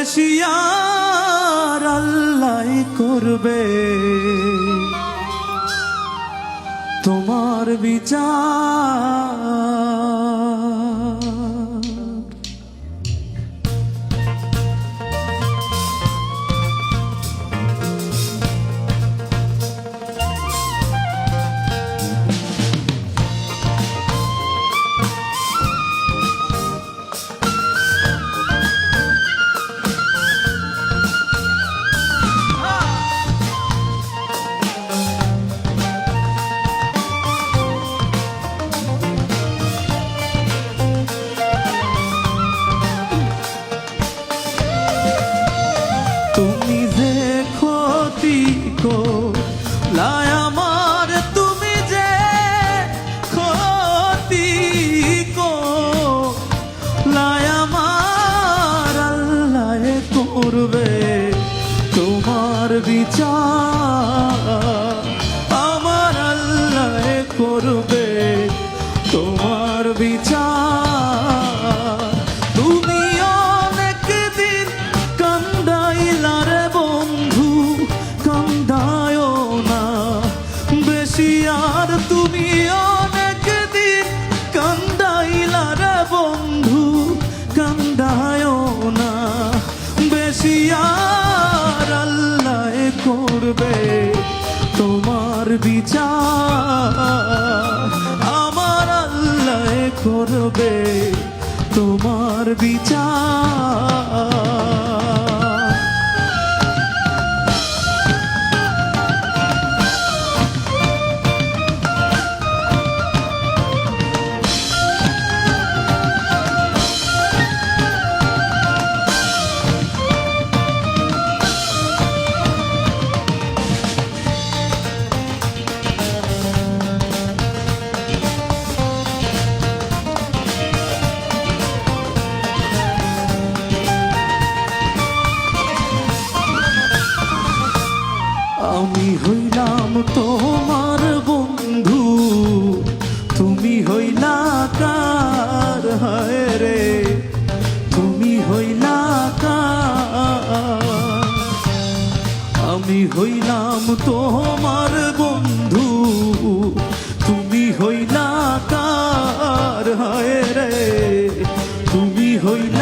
বেশিয়ার আল্লাহ করবে। তোমার বিচার তুমি যে ক্ষতি লাই আমার, তুমি যে ক্ষতি লাই আমার, আল্লাহ করবে তোমার বিচার। আমার আল্লাহ করবে তোমার বিচার। বেশি আর আল্লাহ করবে তোমার বিচার। আমার আল্লাহ করবে তোমার বিচার। আমি হইলাম তোমার বন্ধু। তুমি হইলা কার হায় রে। তুমি হইলা আমি হইলাম তোমার বন্ধু। তুমি হইলা কার হায় রে। তুমি হইলা